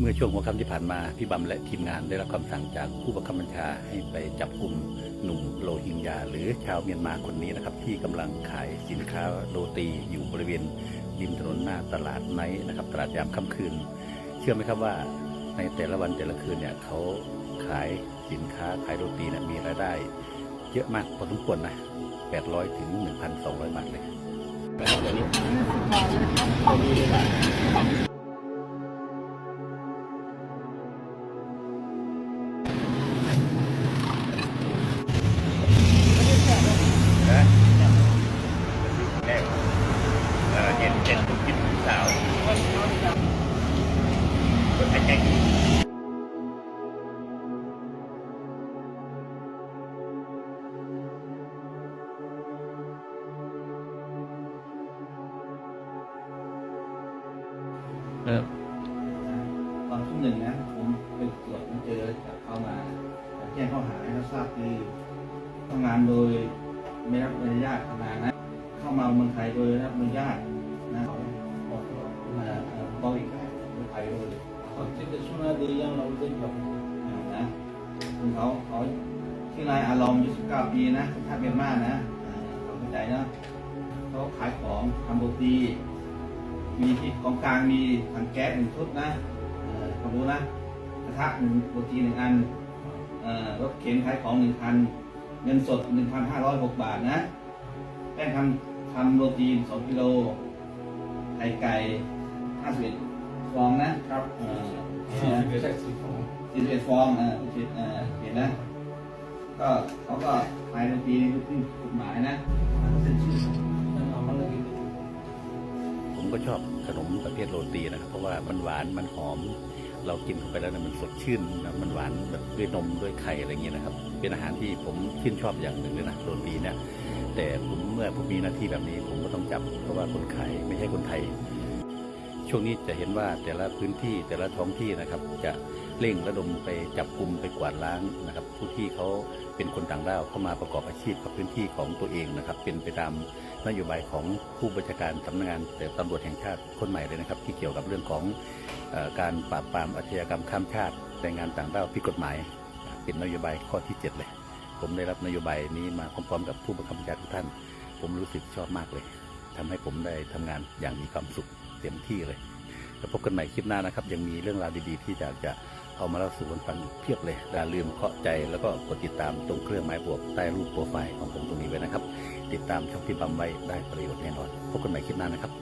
เมื่อช่วงหัวค่ำที่ผ่านมาพี่บัมและทีมงานได้รับคำสั่งจากผู้บังคับบัญชาให้ไปจับกลุ่มหนุ่มโรฮิงญาหรือชาวเมียนมาคนนี้นะครับ ที่กำลังขายสินค้าโรตีอยู่บริเวณริมถนนหน้าตลาดไนท์นะครับ ตลาดยามค่ำคืน เชื่อไหมครับว่าในแต่ละวันแต่ละคืนเนี่ยเขาขายสินค้าขายโรตีเนี่ยมีรายได้ เยอะมากพอสมควรนะ 800 ถึง 1,200บาทเลยน ตอนทุ่มหนึ่งนะผมไปตรวจมเจอจับเข้ามาแจ้งข้อหาให้เขาทราบคือทำงานโดยไม่รับอนุญาตทำงานนะ เข้ามาเมืองไทยโดยรับอนุญาตนะบอกมาเอ่อบอกอีกได้เมืองไทยโดย Tidak semua ada yang lakukan job. อ่านะคุณเขาเขาชื่อนายอารอมอยุ19ปีนะสัญชาติเมียนมานะเขาเข้าใจนะเขาขายของทำโรตี มีที่ของกลางมีถังแก๊สหนึ่งชุดนะเอ่อเขารู้นะกระทะหนึ่งโรตีหนึ่งอันเอ่อรถเข็นขายของหนึ่งคันเงินสดหนึ่งพันห้าร้อยหกบาทนะแป้งทำทำโรตีสองกิโลไข่ไก่ห้าสิบเอ็ดฟองนะครับเอ่อ Biasa sih. สี่สิบเอ็ดฟองเออเห็นเออเห็นนะ ก็เขาก็ขายโรตีในทุกกฎหมายนะเซ็นชื่อ ก็ชอบขนมประเภทโรตีนะครับเพราะว่ามันหวานมันหอม เรากินเข้าไปแล้วนะมันสดชื่นนะมันหวานแบบด้วยนมด้วยไข่อะไรเงี้ยนะครับ เป็นอาหารที่ผมชื่นชอบอย่างหนึ่งเลยนะโรตีเนี่ยแต่ผมเมื่อผมมีหน้าที่แบบนี้ผมก็ต้องจับเพราะว่าคนขายไม่ใช่คนไทย ช่วงนี้จะเห็นว่าแต่ละพื้นที่แต่ละท้องที่นะครับ จะเร่งระดมไปจับกลุ่มไปกวาดล้างนะครับ ผู้ที่เขาเป็นคนต่างด้าวเข้ามาประกอบอาชีพกับพื้นที่ของตัวเองนะครับ เป็นไปตามนโยบายของผู้บัญชาการสำนักงานแต่ตำรวจแห่งชาติคนใหม่เลยนะครับ ที่เกี่ยวกับเรื่องของอการปราบปรามอาชญากรรมข้ามชาติแรงงานต่างด้าวผิดกฎหมาย เป็นนโยบายข้อที่ 7 เลย ผมได้รับนโยบายนี้มาพร้อมๆกับผู้บังคับบัญชาทุกท่าน ผมรู้สึกชอบมากเลยทำให้ผมได้ทำงานอย่างมีความสุข เต็มที่เลยแล้วพบกันใหม่คลิปหน้านะครับ ยังมีเรื่องราวดีๆ ที่อยากจะเอามาเล่าสู่กันฟังอีกเพียบเลยอย่าลืมเคาะใจแล้วก็กดติดตามตรงเครื่องหมายบวกใต้รูปโปรไฟล์ของผมตรงนี้ไว้นะครับ ติดตามช่องพี่บำไว้ได้ประโยชน์แน่นอน พบกันใหม่คลิปหน้านะครับ